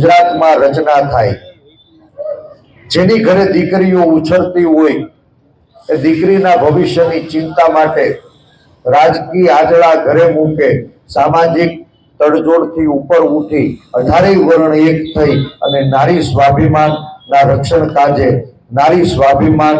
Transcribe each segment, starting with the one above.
ગુજરાતમાં રચના થાય. જેની ઘરે દીકરીઓ ઉછળતી હોય, એ દીકરીના ભવિષ્યની ચિંતા માટે રાજકીય આજળા ઘરે મૂકે, સામાજિક તડજોડથી ઉપર ઉઠી, અઢારેય વર્ણ એક થઈ અને નારી સ્વાભિમાનના રક્ષણ કાજે નારી સ્વાભિમાન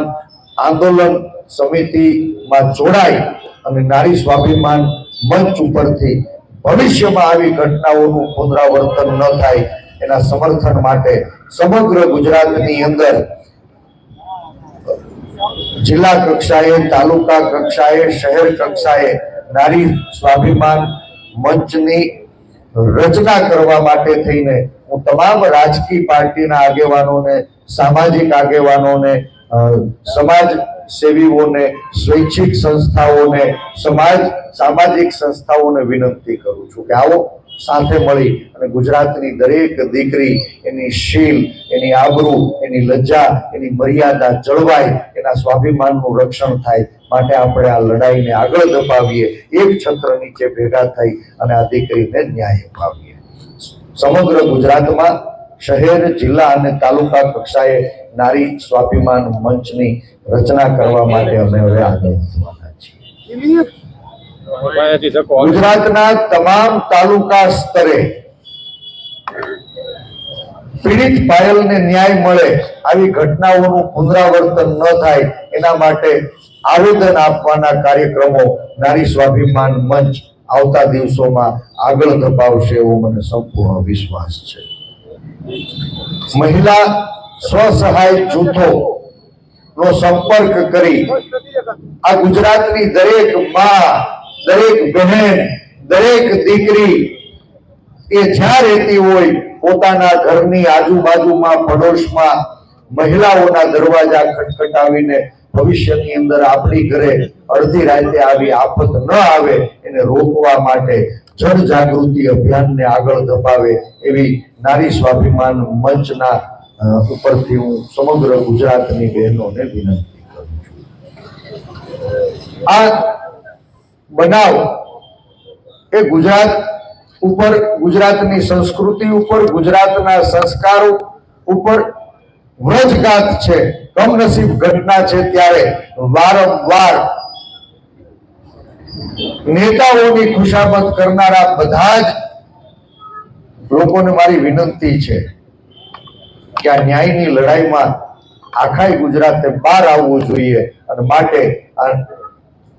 આંદોલન સમિતિમાં જોડાય અને નારી સ્વાભિમાન મંચ ઉપરથી ભવિષ્યમાં આવી ઘટનાઓનું પુનરાવર્તન ન થાય. એના સમર્થન માટે સમગ્ર ગુજરાતની અંદર જિલ્લા કક્ષાએ, તાલુકા કક્ષાએ, શહેર કક્ષાએ નારી સ્વાભિમાન મંચની રચના કરવા માટે થઈને હું તમામ રાજકીય પાર્ટીના આગેવાનોને, સામાજિક આગેવાનોને સમાજ સેવીઓને, સ્વૈચ્છિક સંસ્થાઓને, સમાજ, સામાજિક સંસ્થાઓને વિનંતી કરું છું કે આવો સાથે મળી અને ગુજરાતની દરેક દીકરી એની શીલ, એની આબરૂ, એની લજ્જા, એની મર્યાદા જળવાય, એના સ્વાભિમાનનું રક્ષણ થાય. માટે આપણે આ લડાઈને આગળ દપાવીએ એક છત્ર નીચે ભેગા થઈ અને આ દીકરીને ન્યાય અપાવીએ. સમગ્ર ગુજરાતમાં શહેર, જિલ્લા અને તાલુકા કક્ષાએ નારી સ્વાભિમાન મંચની રચના કરવા માટે અમે હવે આગળ વધવાના છીએ. ગુજરાતના તમામ તાલુકા સ્તરે પીડિત પાયલને ન્યાય મળે આવી ઘટનાઓનું પુનરાવર્તન ન થાય એના માટે આવેદન આપવાના કાર્યક્રમો નારી સ્વાભિમાન મંચ આવતા દિવસોમાં આગળ ધપાવશે એવો મને સંપૂર્ણ વિશ્વાસ છે. મહિલા સ્વસહાય જૂથો નો સંપર્ક કરી આ ગુજરાતની દરેકમાં દરેક બહેન, દરેક દીકરી એ જ્યાં રહેતી હોય, પોતાના ઘરની આજુબાજુમાં, પડોશમાં, મહિલાઓના દરવાજા ખટખટાવીને ભવિષ્યની અંદર આપણી ઘરે અડધી રાતે આવી આફત ન આવે, એને રોકવા માટે જન જાગૃતિ અભિયાનને આગળ ધપાવે એવી નારી સ્વાભિમાન મંચના ઉપરથી હું સમગ્ર ગુજરાતની બહેનોને વિનંતી કરું છું. આ બનાવ. એ ગુજરાત ઉપર, ગુજરાતની સંસ્કૃતિ ઉપર, ગુજરાતના સંસ્કારો ઉપર વ્રજગાત છે, કમનસીબ ઘટના છે ત્યારે વારંવાર નેતાઓની ખુશામત કરનારા બધા જ લોકોને મારી વિનંતી છે કે આ ન્યાયની લડાઈમાં આખાય ગુજરાતે બહાર આવવું જોઈએ અને માટે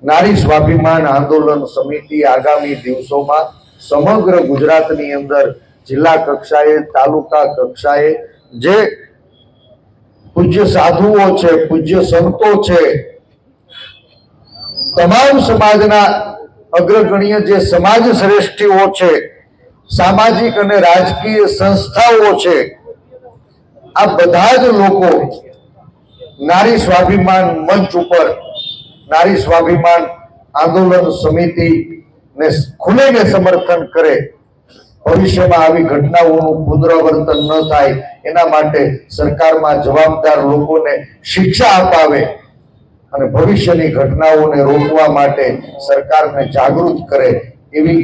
નારી સ્વાભિમાન આંદોલન સમિતિ આગામી દિવસોમાં સમગ્ર ગુજરાતની અંદર જિલ્લા કક્ષાએ, તાલુકા કક્ષાએ જે પૂજ્ય સાધુઓ છે, પૂજ્ય સંતો છે, તમામ સમાજના અગ્રગણ્ય જે સમાજ શ્રેષ્ઠીઓ છે, સામાજિક અને રાજકીય સંસ્થાઓ છે, આ બધા જ લોકો નારી સ્વાભિમાન મંચ ઉપર નારી સ્વાભિમાન આંદોલન સમિતિ ને ખુલીને સમર્થન કરે, ભવિષ્યમાં આવી ઘટનાઓનું પુનરાવર્તન ન થાય, એના માટે સરકારમાં જવાબદાર લોકોને શિક્ષા અપાવે અને ભવિષ્યની ઘટનાઓને રોકવા માટે સરકારને જાગૃત કરે એવી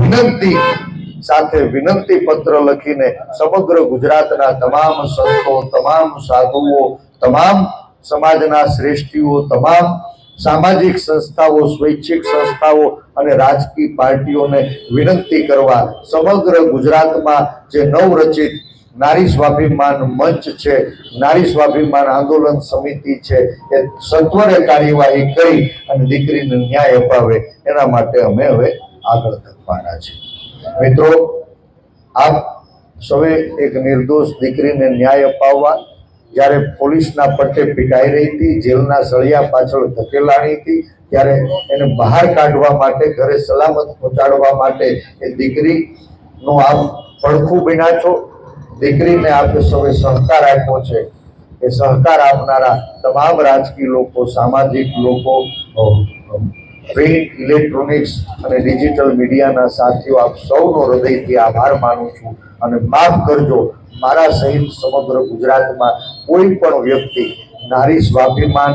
વિનંતી સાથે વિનંતી પત્ર લખીને સમગ્ર ગુજરાતના તમામ સંતો, તમામ સાધુઓ, તમામ સમાજના શ્રેષ્ઠીઓ, તમામ સામાજિક સંસ્થાઓ, સ્વૈચ્છિક સંસ્થાઓ અને રાજકીય પાર્ટીઓને વિનંતી કરવા સમગ્ર ગુજરાતમાં જે નવરચિત નારી સ્વાભિમાન મંચ છે, નારી સ્વાભિમાન આંદોલન સમિતિ છે, એ સત્વરે કાર્યવાહી કરી અને દીકરીને ન્યાય અપાવે, એના માટે અમે હવે આગળ ધપવાના છે મિત્રો, આપ સૌએ એક નિર્દોષ દીકરીને ન્યાય અપાવવા જ્યારે પોલીસના પટ્ટે પીટાઈ રહી હતી, જેલના સળિયા પાછળ ધકેલાણી હતી, ત્યારે એને બહાર કાઢવા માટે, ઘરે સલામત પહોંચાડવા માટે એ દીકરીનું આપ પડખું બન્યા છો દીકરીને આપે સૌએ સહકાર આપ્યો છે. એ સહકાર આપનારા તમામ રાજકીય લોકો, સામાજિક લોકો પ્રિન્ટ, ઇલેક્ટ્રોનિક્સ અને ડિજિટલ મીડિયાના સાથીઓ, આપ સૌનો હૃદયથી આભાર માનું છું અને માફ કરજો મારા સહિત સમગ્ર ગુજરાતમાં કોઈ પણ વ્યક્તિ નારી સ્વાભિમાન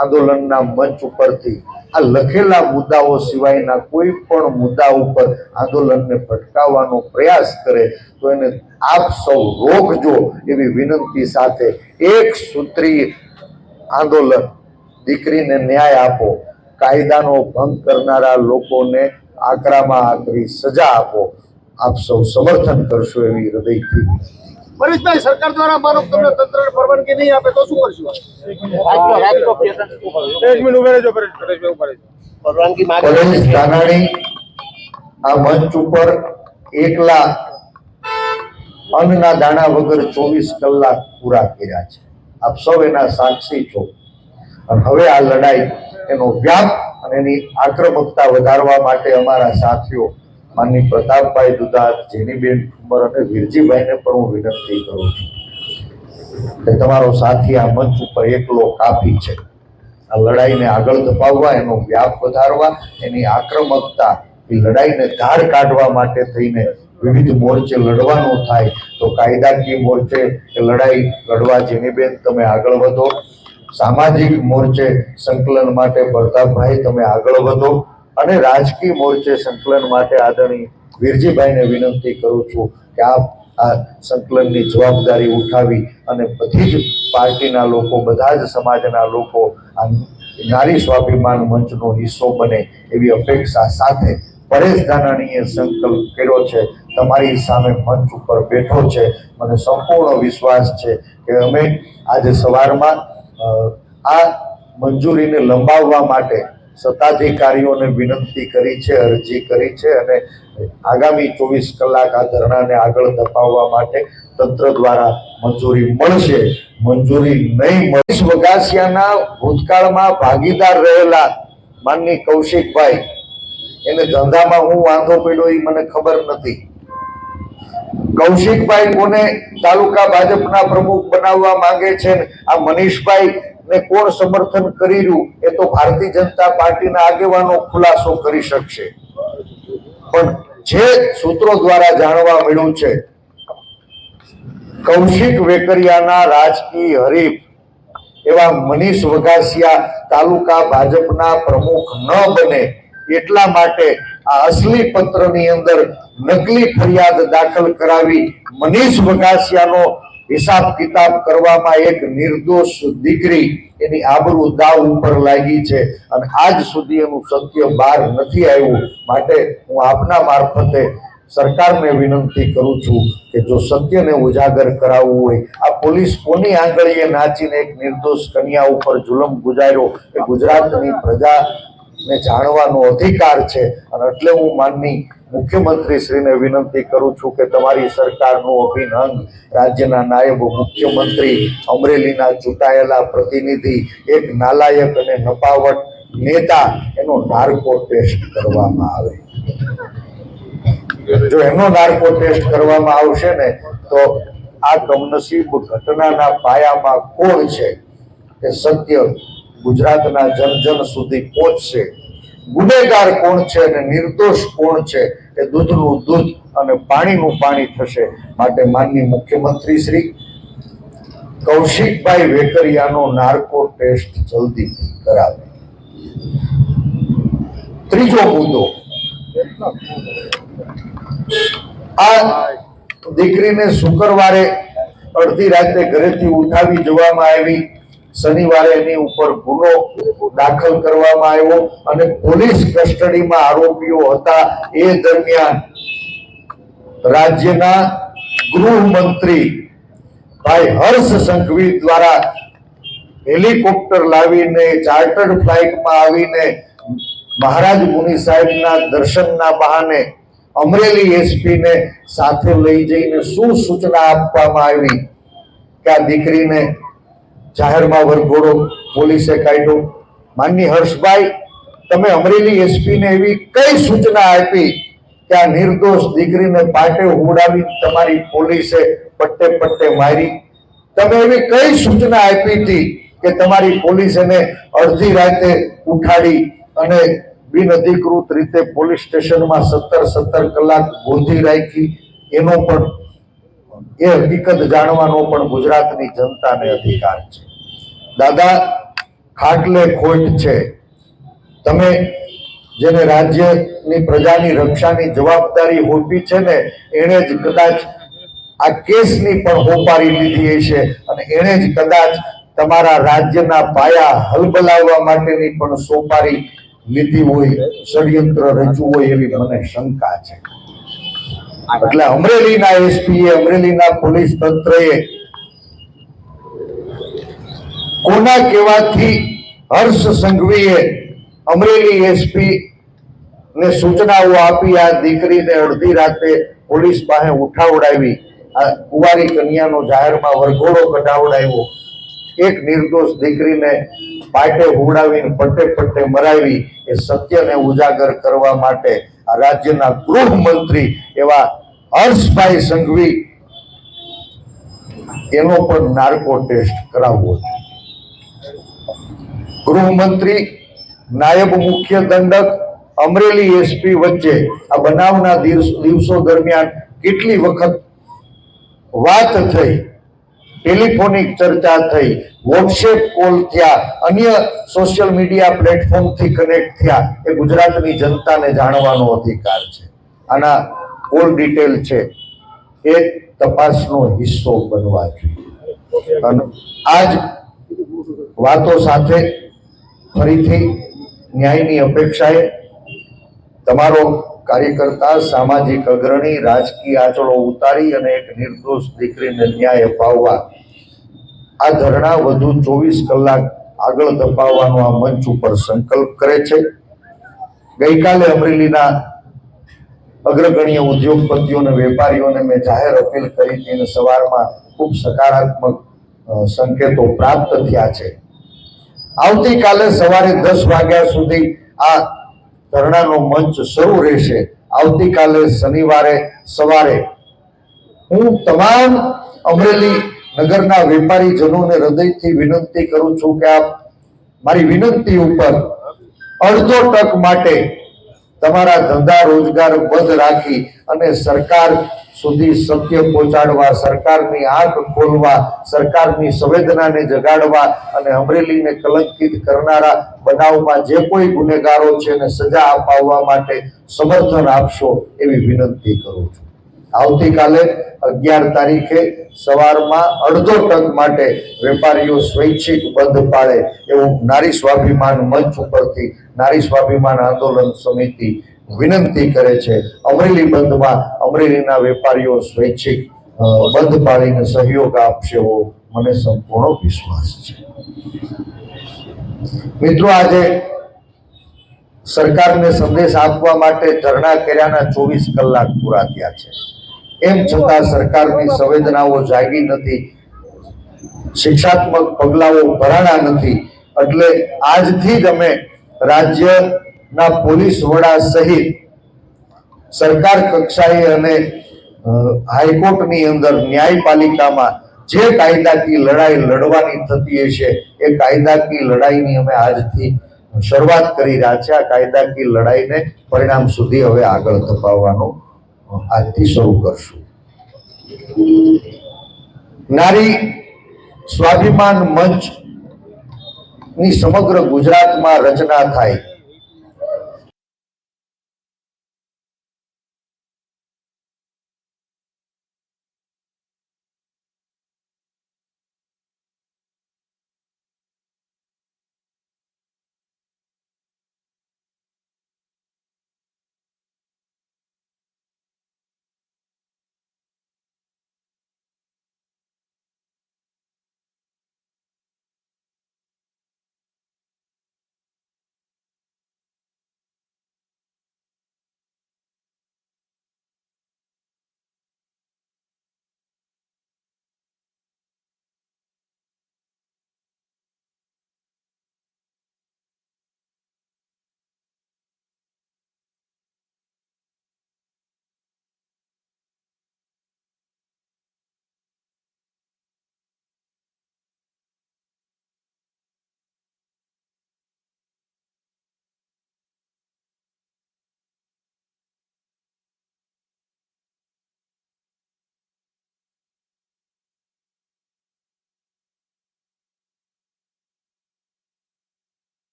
આંદોલનના મંચ ઉપરથી આ લખેલા મુદ્દાઓ સિવાયના કોઈ પણ મુદ્દા ઉપર આંદોલનને ભટકાવવાનો પ્રયાસ કરે, તો એને આપ સૌ રોકજો એવી વિનંતી સાથે એક સૂત્રી આંદોલન દીકરીને ન્યાય આપો, કાયદાનો ભંગ કરનારા લોકોને આકરામાં આકરી સજા આપો. આપ સૌ સમર્થન કરશો એવી હૃદયથી. પરેશભાઈ સરકાર દ્વારા માનો તમને તંત્રને પરવાનગી નહીં આપે તો શું કરશું એક મિનિટ ઊભા રહેજો પરેશભાઈ ઊભા રહેજો. પરવાનગી પરેશ ધાનાણી આ મંચ ઉપર એકલા અન્નના દાણા વગર ચોવીસ કલાક પૂરા કર્યા છે. આપ સૌ એના સાક્ષી છો. અને હવે આ લડાઈ એનો વ્યાપ અને એની આક્રમકતા વધારવા માટે અમારા સાથીઓ માનની પ્રતાપભાઈ દુધાત, જેનીબેન ઠુમર અને વીરજીભાઈને પણ હું વિનંતી કરું છું કે તમારો સાથી આ મંચ ઉપર એકલો કાફી છે. આ લડાઈને આગળ ધપાવવા, એનો વ્યાપ વધારવા, એની આક્રમકતા, એ લડાઈને ધાર કાઢવા માટે થઈને વિવિધ મોરચે લડવાનું થાય, તો કાયદાકીય મોરચે લડાઈ લડવા જેની બેન તમે આગળ વધો. સામાજિક મોરચે સંકલન માટે પ્રતાપભાઈ તમે આગળ વધો. અને રાજકીય મોરચે સંકલન માટે આદરણીય વીરજીભાઈને વિનંતી કરું છું કે આપ આ સંકલનની જવાબદારી ઉઠાવી અને બધી જ પાર્ટીના લોકો, બધા જ સમાજના લોકો આ નારી સ્વાભિમાન મંચનો હિસ્સો બને એવી અપેક્ષા સાથે પરેશ ધાનાણીએ સંકલ્પ કર્યો છે, તમારી સામે મંચ ઉપર બેઠો છે. મને સંપૂર્ણ વિશ્વાસ છે કે અમે આજે સવારમાં આ મંજૂરીને લંબાવવા માટે સત્તાધિકારીઓને વિનંતી કરી છે, અરજી કરી છે અને આગામી ચોવીસ કલાક આ ધરણાને આગળ ધપાવવા માટે તંત્ર દ્વારા મંજૂરી મળશે. મંજૂરી નહીં મળે. વગાસિયાના ભૂતકાળમાં ભાગીદાર રહેલા માનની કૌશિકભાઈ, એને ધંધામાં હું વાંધો પડ્યો એ મને ખબર નથી. કૌશિકભાઈ કોને તાલુકા ભાજપના પ્રમુખ બનાવવા માંગે છે આ મનીષભાઈ ને કોણ સમર્થન કરી રહ્યું એ તો ભારતીય જનતા પાર્ટીના આગેવાનો ખુલાસો કરી શકશે. પણ જે સૂત્રો દ્વારા જાણવા મળ્યું છે, કૌશિક વેકરિયાના રાજકીય હરીફ એવા મનીષ વઘાસિયા તાલુકા ભાજપના પ્રમુખ ન બને એટલા માટે આ અસલી પત્રની અંદર નકલી ફરિયાદ દાખલ કરાવી મનીષ વઘાસિયાનો હિસાબ કિતાબ કરવામાં એક નિર્દોષ દીકરી એની આબરૂ દાવ ઉપર લાગી છે અને આજ સુધી એનું સત્ય બહાર નથી આવ્યું. માટે હું આપના મારફતે સરકારને વિનંતી કરું છું કે જો સત્યને ઉજાગર કરાવવું હોય, આ પોલીસ કોની આંગળીએ નાચીને એક નિર્દોષ કન્યા ઉપર જુલમ ગુજાર્યો? એ ગુજરાતની પ્રજાને જાણવાનો અધિકાર છે અને એટલે હું માનની મુખ્યમંત્રી શ્રીને વિનંતી કરું છું કે તમારી સરકારનું અભિનંદન. રાજ્યના નાયબ મુખ્યમંત્રી અમરેલીના ચૂંટાયેલા પ્રતિનિધિ, એક નાલાયક અને નપાવટ નેતા, એનો નાર્કો ટેસ્ટ કરવામાં આવે. જો એનો નાર્કો ટેસ્ટ કરવામાં આવશે ને, તો આ કમનસીબ ઘટનાના પાયામાં કોણ છે? એ સત્ય ગુજરાતના જન જન સુધી પહોંચશે. ગુનેગાર કોણ છે અને નિર્દોષ કોણ છે એ દૂધનું દૂધ અને પાણીનું પાણી થશે માટે માનની મુખ્યમંત્રી શ્રી કૌશિકભાઈ વેકરિયાનો નાર્કો ટેસ્ટ જલ્દી કરાવે. ત્રીજો મુદ્દો. આ દીકરીને શુક્રવારે અડધી રાતે ઘરેથી ઉઠાવી જવામાં આવી. શનિવારે એની ઉપર ગુનો દાખલ કરવામાં આવ્યો અને પોલીસ કસ્ટડીમાં આરોપીઓ હતા. એ દરમિયાન રાજ્યના ગૃહમંત્રી ભાઈ હર્ષ સંઘવી દ્વારા હેલિકોપ્ટર લાવીને, ચાર્ટર્ડ ફ્લાઇટમાં આવીને, મહારાજ મુનિ સાહેબના દર્શનના બહાને અમરેલી એસપીને સાથે લઈ જઈને શું સૂચના આપવામાં આવી કે આ દીકરીને જાહેરમાં વરઘોડો, પોલીસે કાઢ્યો. માનની હર્ષભાઈ, તમે અમરેલી એસપીને એવી કઈ સૂચના આપી કે આ નિર્દોષ દીકરીને પાટે ઉડાવી તમારી પોલીસે પટ્ટે પટ્ટે મારી? તમે એવી કઈ સૂચના આપી હતી કે તમારી પોલીસ એને અડધી રાતે ઉઠાડી અને બિનઅધિકૃત રીતે પોલીસ સ્ટેશનમાં સત્તર સત્તર કલાક ગોંધી રાખી? એનો પણ એ હકીકત જાણવાનો પણ ગુજરાતની જનતાને અધિકાર છે. દાદા, ખાટલે ખોટ છે. તમે જેને રાજ્યની પ્રજાની રક્ષાની જવાબદારી હોપી છે ને, એણે જ કદાચ આ કેસની પણ હોપારી લીધી હશે અને એણે જ કદાચ તમારા રાજ્યના પાયા હલબલાવવા માટેની પણ સોપારી લીધી હોય, ષડયંત્ર રચવું હોય એવી મને શંકા છે. એટલે અમરેલીના એસપી અમરેલીના પોલીસ તંત્રએ કોના કહેવાથી હર્ષ સંઘવીએ અમરેલી એસપી ને સૂચનાઓ આપી, આ દીકરીને અડધી રાતે પોલીસ પાસે ઉઠાવડાવી, આ કુંવારી કન્યાનો જાહેરમાં વરઘોડો કઢાવડાવ્યો. એક નિર્દોષ દીકરીને પાટે હુડાવીને પટ્ટે પટ્ટે મરાવી, એ સત્યને ઉજાગર કરવા માટે આ રાજ્યના ગૃહમંત્રી એવા હર્ષભાઈ સંઘવી એનો પણ નાર્કો ટેસ્ટ કરાવવો જોઈએ ગૃહમંત્રી, નાયબ મુખ્ય દંડક, અમરેલી એસપી વચ્ચે આ બનાવના દિવસો દરમિયાન કેટલી વખત વાત થઈ, ટેલિફોનિક ચર્ચા થઈ, વોટ્સએપ કોલ થયા, અન્ય સોશિયલ મીડિયા પ્લેટફોર્મથી કનેક્ટ થયા, એ ગુજરાતની જનતાને જાણવાનો અધિકાર છે. આના કોલ ડિટેલ છે, એ તપાસનો હિસ્સો બનવા જોઈએ. અને આ જ વાતો સાથે ફરીથી ન્યાયની અપેક્ષાએ તમારો કાર્યકર્તા, સામાજિક અગ્રણી, રાજકીય આંચળો ઉતારી અને એક નિર્દોષ દીકરીને ન્યાય અપાવવા, આ ધરણા વધુ ચોવીસ કલાક આગળ ધપાવવાનો આ મંચ ઉપર સંકલ્પ કરે છે. ગઈકાલે અમરેલીના અગ્રગણ્ય ઉદ્યોગપતિઓ અને વેપારીઓને મેં જાહેર અપીલ કરી હતી અને સવારમાં ખૂબ સકારાત્મક સંકેતો પ્રાપ્ત થયા છે. આવતીકાલે સવારે દસ વાગ્યા સુધી આ ધરણાનો મંચ શરૂ રહેશે. આવતીકાલે શનિવારે સવારે હું તમામ અમરેલી નગરના વેપારીજનોને હૃદયથી વિનંતી કરું છું કે આપ મારી વિનંતી ઉપર અડધો ટક માટે તમારા ધંધા રોજગાર બંધ રાખી અને સરકાર સુધી સત્ય પહોંચાડવા, સરકારની આંખ ખોલવા, સરકારની સંવેદનાને જગાડવા અને અમરેલીને કલંકિત કરનારા બનાવમાં જે કોઈ ગુનેગારો છે એને સજા અપાવવા માટે સમર્થન આપશો એવી વિનંતી કરું છું. આવતીકાલે અગિયાર તારીખે સવારમાં અડધો ટક માટે વેપારીઓ સ્વૈચ્છિક બંધ પાડે એવું નારી સ્વાભિમાન મંચ ઉપરથી નારી સ્વાભિમાન આંદોલન સમિતિ વિનંતી કરે છે. અમરેલી બંધમાં અમરેલીના વેપારીઓ સ્વૈચ્છિક બંધ પાડીને સહયોગ આપશે એવો મને સંપૂર્ણ વિશ્વાસ છે. મિત્રો, આજે સરકારને સંદેશ આપવા માટે ધરણા કર્યાના ચોવીસ કલાક પૂરા થયા છે. એમ છતાં સરકારની સંવેદનાઓ જાગી નથી. શિક્ષાત્મક પગલાઓ ભરાણા નથી. એટલે આજથી જ અમે રાજ્યના પોલીસ વડા સહિત સરકાર કક્ષાએ અને હાઈકોર્ટની અંદર ન્યાયપાલિકામાં જે કાયદાકીય લડાઈ લડવાની થતી હશે, એ કાયદાકીય લડાઈની અમે આજથી શરૂઆત કરી રહ્યા છે આ કાયદાકીય લડાઈને પરિણામ સુધી હવે આગળ ધપાવવાનું આજથી શરૂ કરશું. નારી સ્વાભિમાન મંચની સમગ્ર ગુજરાતમાં રચના થાય.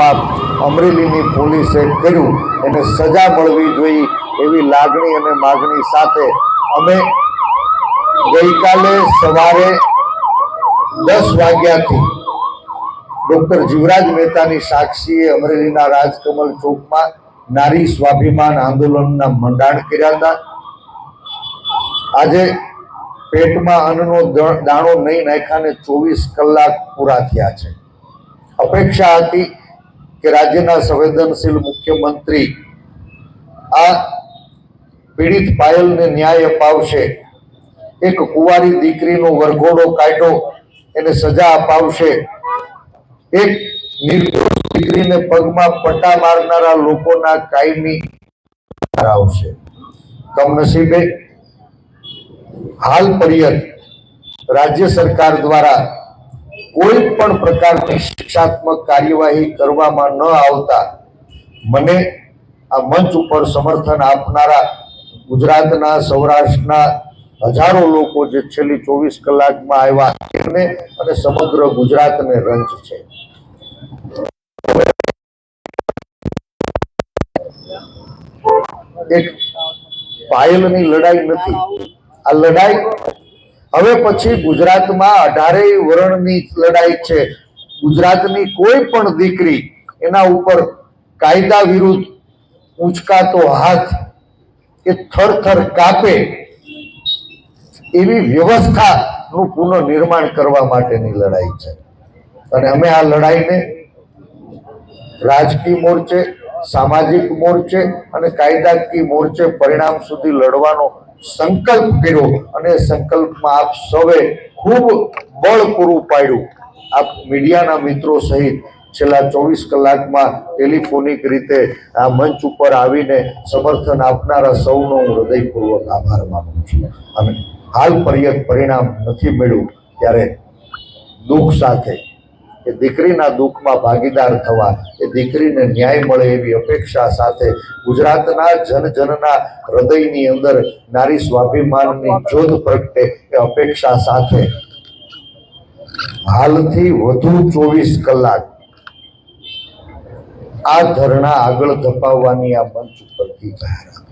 પાપ અમરેલીની પોલીસે કર્યું એને સજા મળવી જોઈએ એવી લાગણી અને માગણી સાથે અમે ગઈકાલે સવારે દસ વાગ્યાથી ડોક્ટર જીવરાજ મહેતાની સાક્ષીએ અમરેલીના રાજકમલ ચોકમાં નારી સ્વાભિમાન આંદોલનના મંડાણ કર્યા હતા. આજે પેટમાં અન્નનો દાણો નહીં નાખ્યા ચોવીસ કલાક પૂરા થયા છે. અપેક્ષા હતી કે રાજ્યના સંવેદનશીલ મુખ્યમંત્રી આ પીડિત પાયલને ન્યાય અપાવશે. એક કુંવારી દીકરીનો વરઘોડો કાઢો, એને સજા અપાવશે. એક નિર્દોષ દીકરીને પગમાં પટ્ટા મારનારા લોકોના કાયમી આવશે. કમનસીબે હાલ પર્યંત રાજ્ય સરકાર દ્વારા કોઈ પણ પ્રકારની શિક્ષાત્મક કાર્યવાહી કરવામાં ન આવતા મને આ મંચ ઉપર સમર્થન આપનારા ગુજરાતના, સૌરાષ્ટ્રના હજારો લોકો જે છેલ્લી ચોવીસ કલાકમાં આવ્યા તેમને અને સમગ્ર ગુજરાતને રંજ છે. એક પાયલની લડાઈ નથી. આ લડાઈ હવે પછી ગુજરાતમાં અઢારેય વર્ણની લડાઈ છે. ગુજરાતની કોઈ પણ દીકરી એના ઉપર કાયદા વિરુદ્ધ ઉંચકાતો હાથ એ થરથર કાપે એવી વ્યવસ્થાનું પુનઃનિર્માણ કરવા માટેની લડાઈ છે. અને અમે આ લડાઈને રાજકીય મોરચે, સામાજિક મોરચે અને કાયદાકીય મોરચે પરિણામ સુધી લડવાનો સંકલ્પ કર્યો અને સંકલ્પમાં આપ સૌએ ખૂબ બળ પૂરું પાડ્યું. આપ મીડિયાના મિત્રો સહિત છેલ્લા ચોવીસ કલાકમાં ટેલિફોનિક રીતે આ મંચ ઉપર આવીને સમર્થન આપનારા સૌનો હું હૃદયપૂર્વક આભાર માનું છું. અને હાલ પર્યત પરિણામ નથી મળ્યું ત્યારે દુઃખ સાથે એ દીકરીના દુઃખમાં ભાગીદાર થવા, એ દીકરીને ન્યાય મળે એવી અપેક્ષા સાથે ગુજરાતના જન જનના હૃદયની અંદર નારી સ્વાભિમાનની જોધ પ્રગટે એ અપેક્ષા સાથે. હાલથી વધુ ચોવીસ કલાક આ ધરણા આગળ ધપાવવાની આ મંચ ઉપરથી જાહેરાત.